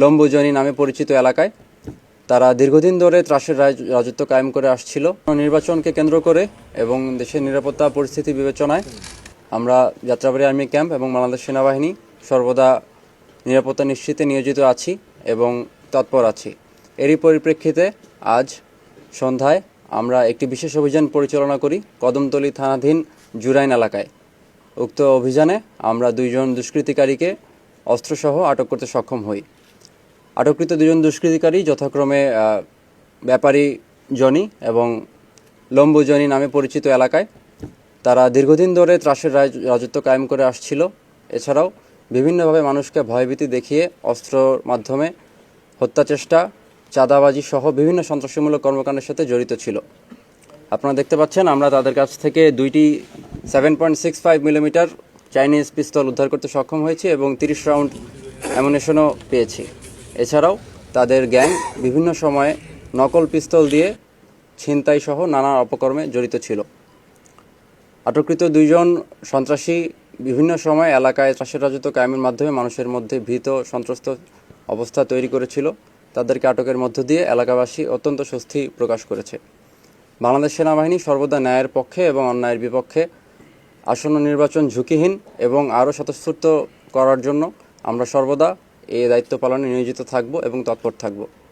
লম্বুজনি নামে পরিচিত এলাকায়। তারা দীর্ঘদিন ধরে ত্রাসের রাজত্ব কায়েম করে আসছিল। নির্বাচনকে কেন্দ্র করে এবং দেশের নিরাপত্তা পরিস্থিতি বিবেচনায় আমরা যাত্রাবাড়ি আর্মি ক্যাম্প এবং বাংলাদেশ সেনাবাহিনী সর্বদা নিরাপত্তা নিশ্চিতে নিয়োজিত আছি এবং তৎপর আছি। এরই পরিপ্রেক্ষিতে আজ সন্ধ্যায় আমরা একটি বিশেষ অভিযান পরিচালনা করি কদমতলী থানাধীন জুরাইন এলাকায়। উক্ত অভিযানে আমরা দুইজন দুষ্কৃতিকারীকে অস্ত্রসহ আটক করতে সক্ষম হই। আটককৃত দুজন দুষ্কৃতিকারী যথাক্রমে ব্যাপারী জনি এবং লম্বু জনি নামে পরিচিত এলাকায়। তারা দীর্ঘদিন ধরে ত্রাসের রাজ- রাজত্ব কায়েম করে আসছিল। এছাড়াও বিভিন্নভাবে মানুষকে ভয়ভীতি দেখিয়ে অস্ত্রর মাধ্যমে হত্যা চেষ্টা, চাঁদাবাজি সহ বিভিন্ন সন্ত্রাসীমূলক কর্মকাণ্ডের সাথে জড়িত ছিল। আপনারা দেখতে পাচ্ছেন, আমরা তাদের কাছ থেকে দুইটি seven point six five millimetre Chinese pistol উদ্ধার করতে সক্ষম হয়েছি এবং তিরিশ রাউন্ড অ্যামুনেশনও পেয়েছি। এছাড়াও তাদের গ্যাং বিভিন্ন সময়ে নকল পিস্তল দিয়ে ছিনতাই সহ নানা অপকর্মে জড়িত ছিল। আটককৃত দুইজন সন্ত্রাসী বিভিন্ন সময় এলাকায় চাষের রাজত্ব কায়েমের মাধ্যমে মানুষের মধ্যে ভীত, সন্ত্রস্ত অবস্থা তৈরি করেছিল। তাদেরকে আটকের মধ্য দিয়ে এলাকাবাসী অত্যন্ত স্বস্তি প্রকাশ করেছে। বাংলাদেশ সেনাবাহিনী সর্বদা ন্যায়ের পক্ষে এবং অন্যায়ের বিপক্ষে আসন্ন নির্বাচন ঝুঁকিহীন এবং আরও স্বতঃস্ফূর্ত করার জন্য আমরা সর্বদা এই দায়িত্ব পালনে নিয়োজিত থাকব এবং তৎপর থাকব।